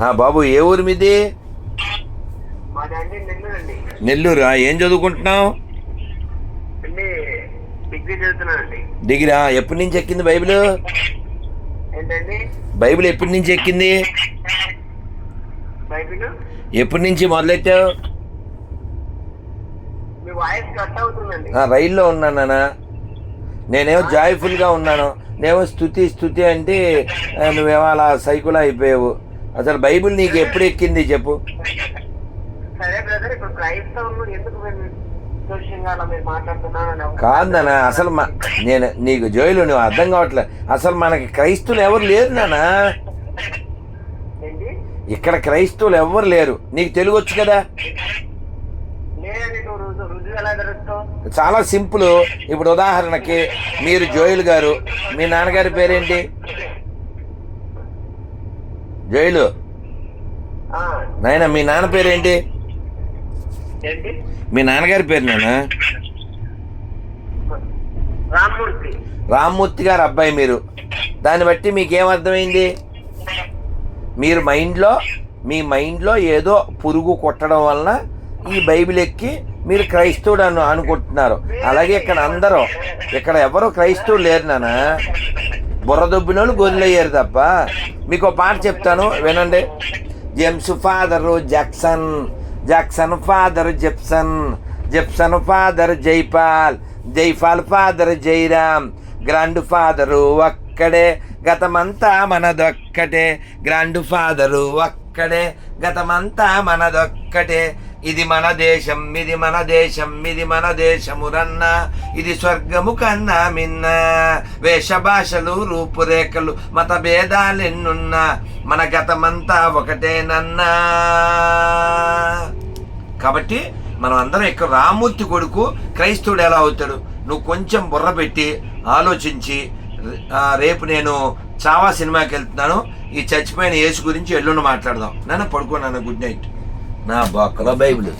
బాబు ఏ ఊరు మీది? నెల్లూరు? ఏం చదువుకుంటున్నావు? డిగ్రీ ఎప్పటి నుంచి ఎక్కింది బైబిల్? బైబిల్ ఎప్పటి నుంచి ఎక్కింది? ఎప్పటి నుంచి మొదలెట్టావు? రైల్లో ఉన్నాను నాన్న. నేనేమో జాయ్ఫుల్గా ఉన్నాను. నేమో స్థుతి స్థుతి అంటే నువ్వేమో అలా సైకిల్ అయిపోయావు. అసలు బైబిల్ నీకు ఎప్పుడు ఎక్కింది చెప్పు. సరే బ్రదర్ ఇప్పుడు క్రైస్తవులు ఎందుకు మీరు దోషంగా అలా మీరు మాట్లాడుతున్నారని కాదు. నాన్న అసలు నేను నీకు జోయిలు నువ్వు అర్థం కావట్లేదు అసలు మనకి క్రైస్తువులు ఎవరు లేరు ఏంటి? ఇక్కడ క్రైస్తవులు ఎవరు లేరు. నీకు తెలుగు వచ్చు కదా? చాలా సింపుల్. ఇప్పుడు ఉదాహరణకి మీరు జోయిల్ గారు మీ నాన్నగారి పేరేంటి? జోయిలు ఆ, నాయన మీ నాన్న పేరేంటి? ఏంటి? మీ నాన్నగారి పేరు నాన్న రామ్మూర్తి. రామ్మూర్తి గారు అబ్బాయి మీరు. దాన్ని బట్టి మీకేం అర్థమైంది? మీరు మైండ్లో మీ మైండ్లో ఏదో పురుగు కొట్టడం వలన ఈ బైబిల్ ఎక్కి మీరు క్రైస్తవుడు అను అనుకుంటున్నారు. అలాగే ఇక్కడ అందరూ ఇక్కడ ఎవరు క్రైస్తవులు లేరు నాన్న బుర్రదొబ్బినోళ్ళు గొర్రెలయ్యారు తప్ప. మీకు ఒక పాట చెప్తాను వినండి. James father Jackson Jackson father Jepson Jepson father Jaipal Jaipal father Jairam grandfather ఒక్కడే గతమంతా మనదొక్కటే. గ్రాండ్ ఫాదరు ఒక్కడే గతమంతా మనదొక్కటే. ఇది మన దేశం ఇది మన దేశం ఇది మన దేశమురన్న. ఇది స్వర్గము కన్నా మిన్న. వేషభాషలు రూపురేఖలు మత భేదాలెన్నున్నా మన గతమంతా ఒకటేనన్నా. కాబట్టి మనం అందరం ఇక్కడ రామూర్తి కొడుకు క్రైస్తవుడు ఎలా అవుతాడు? నువ్వు కొంచెం బుర్ర పెట్టి ఆలోచించి రేపు నేను చావా సినిమాకి వెళ్తున్నాను ఈ చచ్చిపోయిన యేసు గురించి ఎల్లుండి మాట్లాడదాం. నన్ను పడుకో నాన్న good night. Ne bu akıla bey bilir.